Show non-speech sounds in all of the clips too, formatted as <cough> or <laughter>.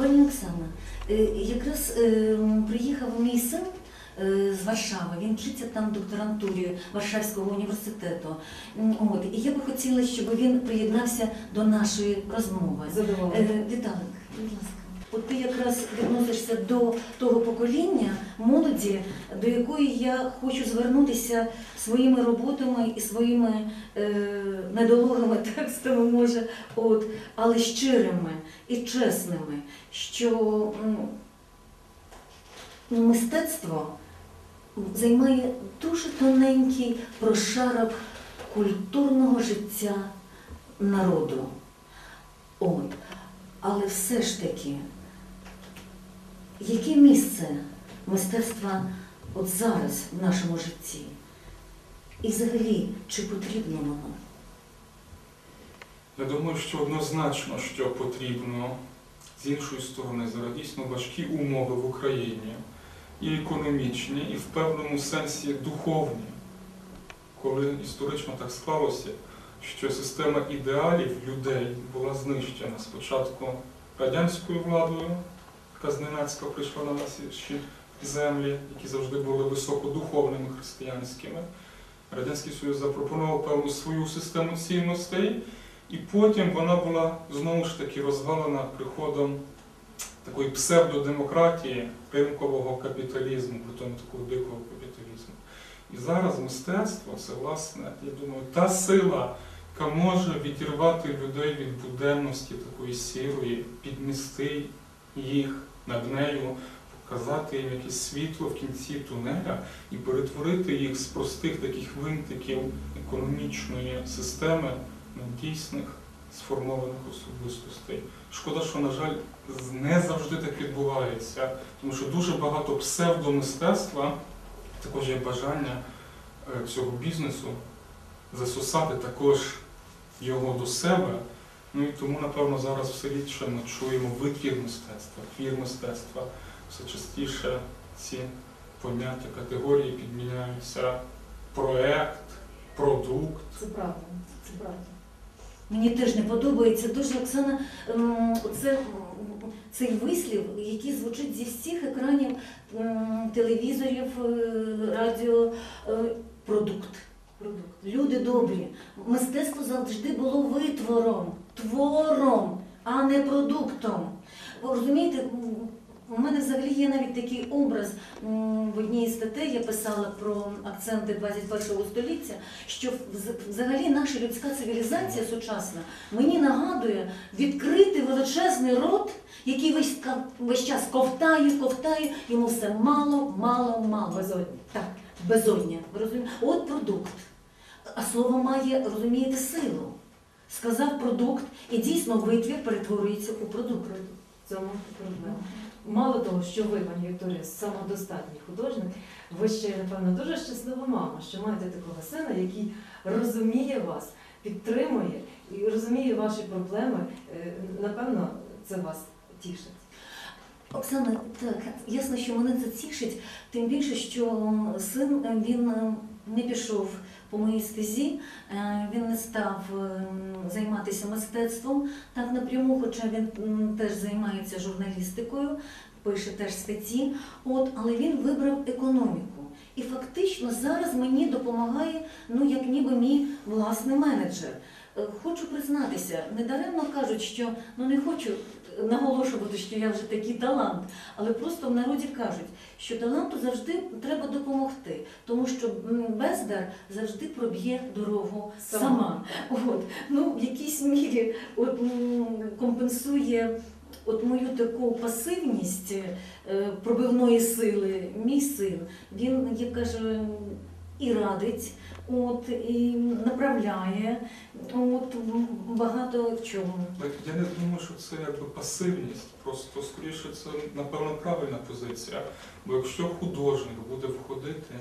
Пані Оксана, е, якраз е, приїхав мій син е, з Варшави. Він вчиться там в докторантурі Варшавського університету. От і я би хотіла, щоб він приєднався до нашої розмови. Задоволена. Віталик, будь ласка. От ти якраз відносишся до того покоління молоді, до якої я хочу звернутися своїми роботами і своїми е, недолугими <laughs> текстами, може, от, але щирими і чесними, що м, мистецтво займає дуже тоненький прошарок культурного життя народу. От. Але все ж таки, яке місце мистецтва от зараз в нашому житті? І взагалі, чи потрібно воно? Я думаю, що однозначно, що потрібно з іншої сторони зараз дійсно важкі умови в Україні, і економічні, і в певному сенсі духовні, коли історично так склалося, що система ідеалів людей була знищена спочатку радянською владою, яка зненацька прийшла на наші землі, які завжди були високодуховними християнськими. Радянський Союз запропонував певну свою систему цінностей. І потім вона була знову ж таки розвалена приходом такої псевдодемократії, ринкового капіталізму, притом такого дикого капіталізму. І зараз мистецтво це, власне, я думаю, та сила, яка може відірвати людей від буденності такої сірої, піднести їх над нею, показати їм якесь світло в кінці тунеля і перетворити їх з простих таких винтиків економічної системи на дійсних сформованих особистостей. Шкода, що, на жаль, не завжди так відбувається, тому що дуже багато псевдомистецтва, також є бажання е, цього бізнесу засосати також його до себе. Ну і тому, напевно, зараз все рідше ми чуємо витвір мистецтва, твір мистецтва. Все частіше ці поняття, категорії підміняються проект, продукт. Це правда, це правда. Мені теж не подобається дуже Оксана, ем, це, цей вислів, який звучить зі всіх екранів ем, телевізорів, е, радіо, е, продукт. Продукт. Люди добрі. Мистецтво завжди було витвором, твором, а не продуктом. Ви розумієте, у мене взагалі є навіть такий образ в одній із статей я писала про акценти 21 століття, що взагалі наша людська цивілізація сучасна мені нагадує відкрити величезний рот, який весь, весь час ковтає, ковтає, йому все мало, мало, мало. Безодня. Так, безодня. От продукт. А слово має, розумієте, силу. Сказав продукт, і дійсно витвір перетворюється у продукт. Цьому проблема. Мало того, що ви, пані Вікторія, самодостатній художник, ви ще, напевно, дуже щаслива мама, що маєте такого сина, який розуміє вас, підтримує і розуміє ваші проблеми. Е, Напевно, це вас тішить. Оксана, так, ясно, що мене це тішить, тим більше, що син він е, не пішов по моїй стезі, е, він не став е, займатися мистецтвом так напряму, хоча він теж займається журналістикою, пише теж статті, от, але він вибрав економіку. І фактично зараз мені допомагає, ну як ніби мій власний менеджер. Е, Хочу признатися, недаремно кажуть, що ну не хочу наголошувати, що я вже такий талант, але просто в народі кажуть, що таланту завжди треба допомогти, тому що бездар завжди проб'є дорогу Сама. сама. От, ну, в якійсь мірі от, компенсує от мою таку пасивність е, пробивної сили, мій син. Він, як каже, і радить, от, і направляє, от, багато в чому. Я не думаю, що це якби пасивність, просто скоріше це напевно правильна позиція. Бо якщо художник буде входити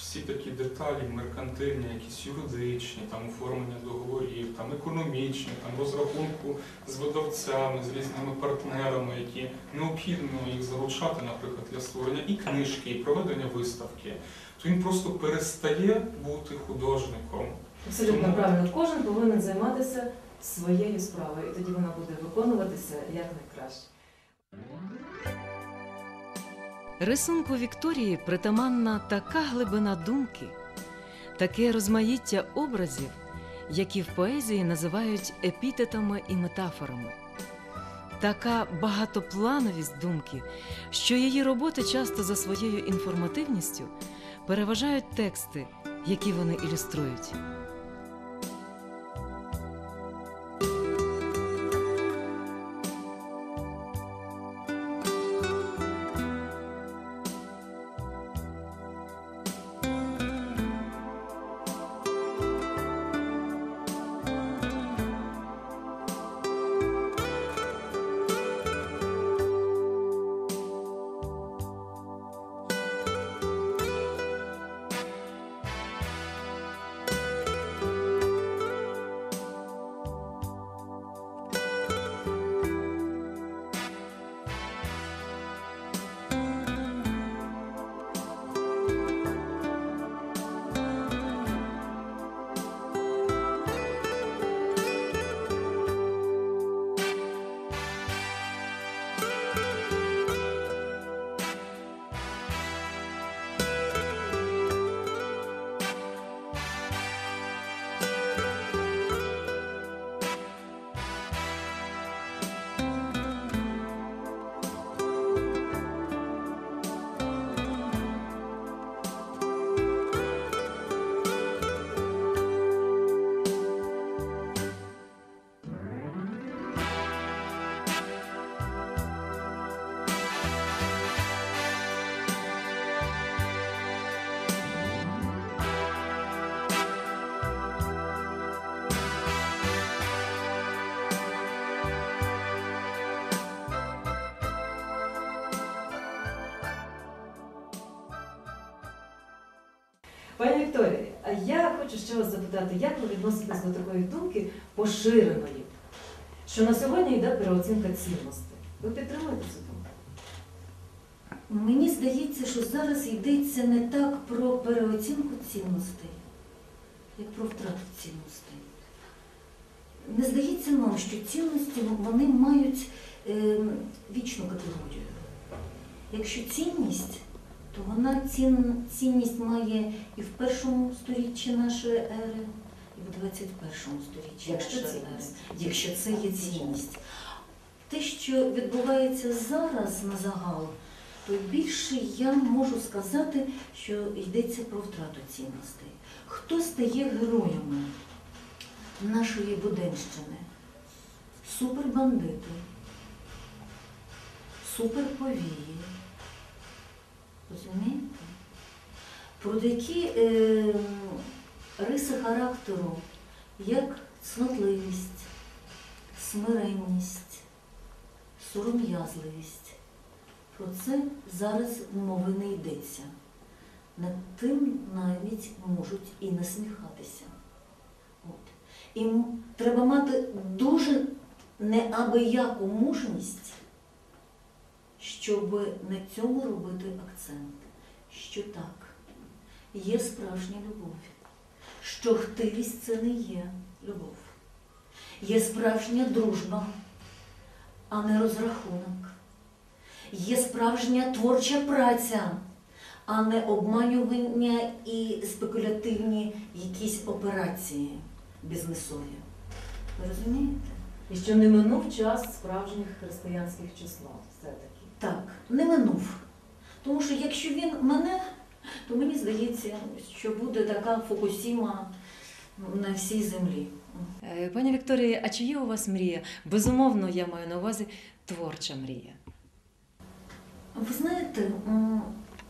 всі такі деталі меркантильні, якісь юридичні, там оформлення договорів, там економічні, там розрахунку з видавцями, з різними партнерами, які необхідно їх залучати, наприклад, для створення і книжки, і проведення виставки, то він просто перестає бути художником. Абсолютно Тому- правильно. Кожен повинен займатися своєю справою, і тоді вона буде виконуватися як найкраще. Рисунку Вікторії притаманна така глибина думки, таке розмаїття образів, які в поезії називають епітетами і метафорами, така багатоплановість думки, що її роботи часто за своєю інформативністю переважають тексти, які вони ілюструють. Пані Вікторія, а я хочу ще вас запитати, як ви відноситесь до такої думки поширеної, що на сьогодні йде переоцінка цінностей? Ви підтримуєте цю думку? Мені здається, що зараз йдеться не так про переоцінку цінностей, як про втрату цінностей. Не здається нам, що цінності вони мають е, вічну категорію. Якщо цінність, то вона цін, цінність має і в першому сторіччі нашої ери, і в 21 сторіччі Якщо нашої ери, якщо це є цінність. Те, що відбувається зараз на загал, то більше я можу сказати, що йдеться про втрату цінностей. Хто стає героями нашої буденщини? Супербандити, суперповії. Розумієте? Про такі е, риси характеру, як цнотливість, смиренність, сором'язливість. Про це зараз мови не йдеться. Над тим навіть можуть і насміхатися. От. І треба мати дуже неабияку мужність, щоб на цьому робити акцент, що так, є справжня любов, що хтивість це не є любов. Є справжня дружба, а не розрахунок. Є справжня творча праця, а не обманювання і спекулятивні якісь операції бізнесові. Ви розумієте? І що не минув час справжніх християнських числа все-таки. Так, не минув. Тому що якщо він мене, то мені здається, що буде така Фукусіма на всій землі. Е, Пані Вікторія, а чи є у вас мрія? Безумовно, я маю на увазі творча мрія. Ви знаєте,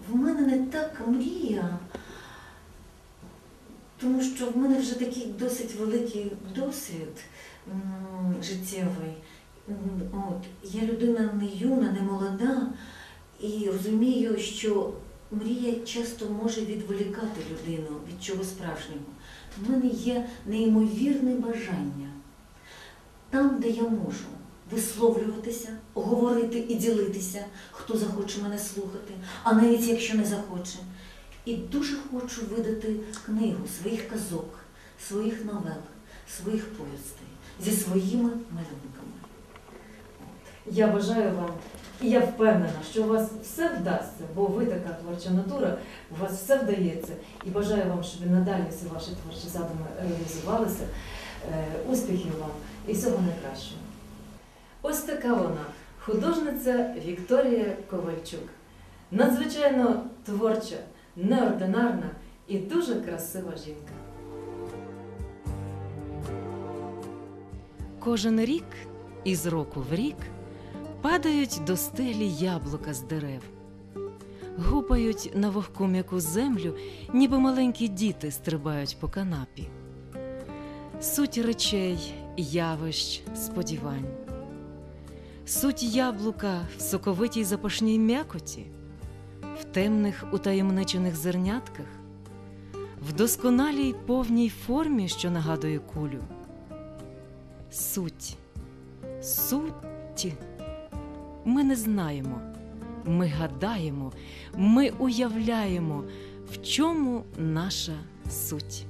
в мене не так мрія, тому що в мене вже такий досить великий досвід життєвий. От, я людина не юна, не молода, і розумію, що мрія часто може відволікати людину від чого справжнього. В мене є неймовірне бажання там, де я можу висловлюватися, говорити і ділитися, хто захоче мене слухати, а навіть якщо не захоче. І дуже хочу видати книгу своїх казок, своїх новел, своїх повістей зі своїми малюнками. Я бажаю вам, і я впевнена, що у вас все вдасться, бо ви така творча натура, у вас все вдається. І бажаю вам, щоб і надалі всі ваші творчі задуми реалізувалися. Е, Успіхів вам і всього найкращого. Ось така вона, художниця Вікторія Ковальчук. Надзвичайно творча, неординарна і дуже красива жінка. Кожен рік із року в рік падають до стелі яблука з дерев, гупають на вогку м'яку землю, ніби маленькі діти стрибають по канапі. Суть речей, явищ, сподівань. Суть яблука в соковитій запашній м'якоті, в темних утаємничених зернятках, в досконалій повній формі, що нагадує кулю суть. Суть. Ми не знаємо, ми гадаємо, ми уявляємо, в чому наша суть.